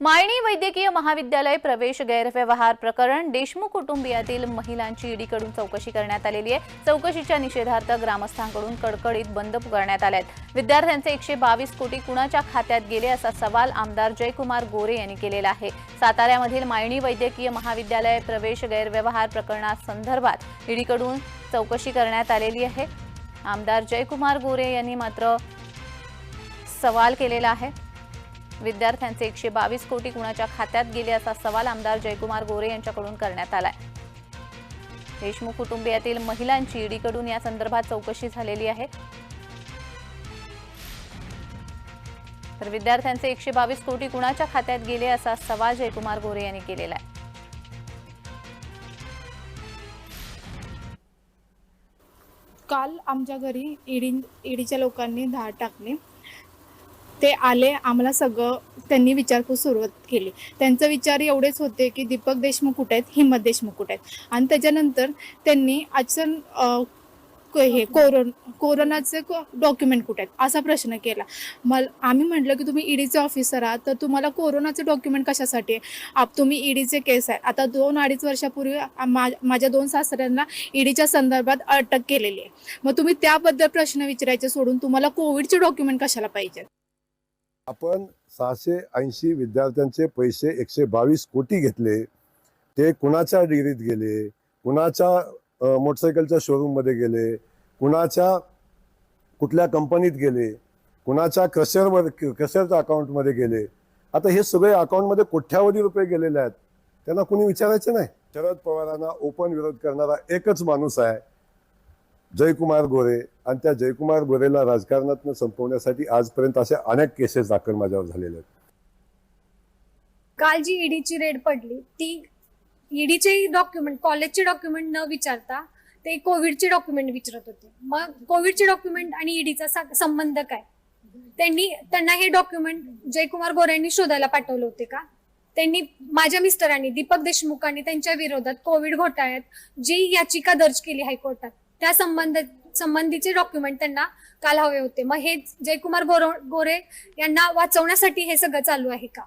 मायणी वैद्यकीय महाविद्यालय प्रवेश गैरव्यवहार प्रकरण देशमुख कुटुंबियातील महिलांची ईडीकडून चौकशी करण्यात आलेली आहे. चौकशीच्या निषेधार्थ ग्रामस्थांकडून कडकडीत बंद पुकारण्यात आले आहेत विद्यार्थ्यांचे एकशे बावीस कोटी कुणाच्या खात्यात गेले असा सवाल आमदार जयकुमार गोरे यांनी केलेला आहे. साताऱ्यामधील मायणी वैद्यकीय महाविद्यालय प्रवेश गैरव्यवहार प्रकरणासंदर्भात ईडीकडून चौकशी करण्यात आलेली आहे. आमदार जयकुमार गोरे यांनी मात्र सवाल केलेला आहे. विद्यार्थ्यांचे एकशे बावीस कोटी कुणाच्या खात्यात गेले असा सवाल आमदार जयकुमार गोरे यांच्याकडून करण्यात आलाय. देशमुख कुटुंबियातील महिलांची ईडीकडून या संदर्भात चौकशी झालेली आहे. तर विद्यार्थ्यांचे एकशे बावीस कोटी कुणाच्या खात्यात गेले असा सवाल जयकुमार गोरे यांनी केलेला आहे. काल आमच्या घरी ईडी ईडीच्या लोकांनी धाड टाकली. ते आले आम्हाला सगळं त्यांनी विचारपूस सुरुवात केली. त्यांचं विचार एवढेच होते की दीपक देशमुख कुठे आहेत? हिम्मत देशमुख कुठे आहेत? आणि त्याच्यानंतर त्यांनी अचन हे कोरोन कोरोनाचे डॉक्युमेंट कुठे आहेत? असा प्रश्न केला. मल आम्ही म्हटलं की तुम्ही ईडीचे ऑफिसर आहात तर तुम्हाला कोरोनाचे डॉक्युमेंट कशासाठी आहे? आप तुम्ही ईडीचे केस आहे आता दोन अडीच वर्षापूर्वी मा- माझ्या दोन सासऱ्यांना ईडीच्या संदर्भात अटक केलेली आहे. मग तुम्ही त्याबद्दल प्रश्न विचारायचे सोडून तुम्हाला कोविडचे डॉक्युमेंट कशाला पाहिजेत? आपण सहाशे ऐंशी विद्यार्थ्यांचे पैसे एकशे बावीस कोटी घेतले. ते कुणाच्या डिग्रीत गेले? कुणाच्या मोटरसायकलच्या शोरूममध्ये गेले? कुणाच्या कुठल्या कंपनीत गेले? कुणाच्या क्रशरवर क्रशरच्या अकाउंटमध्ये गेले? आता हे सगळे अकाउंटमध्ये कोट्यावधी रुपये गेलेले आहेत. त्यांना कुणी विचारायचं नाही. शरद पवारांना ओपन विरोध करणारा एकच माणूस आहे. जयकुमार गोरे आणि त्या जयकुमार गोरेला राजकारणातून संपवण्यासाठी आजपर्यंत असे अनेक केसेस दाखल माझ्यावर झालेले आहेत. काल जी ईडीची रेड पडली ती ईडीचे डॉक्युमेंट कॉलेजचे डॉक्युमेंट न विचारता ते कोविडचे डॉक्युमेंट विचारत होते. मग कोविडचे डॉक्युमेंट आणि ईडीचा संबंध काय? त्यांनी त्यांना हे डॉक्युमेंट जयकुमार गोऱ्यांनी शोधायला पाठवले होते का? त्यांनी माझ्या मिस्टरांनी दीपक देशमुखांनी त्यांच्या विरोधात कोविड घोटाळ्यात जी याचिका दर्ज केली हायकोर्टात त्या संबंध संबंधीचे डॉक्युमेंट त्यांना काल हवे होते. मग हे जयकुमार गोरो गोरे यांना वाचवण्यासाठी हे सगळं चालू आहे का?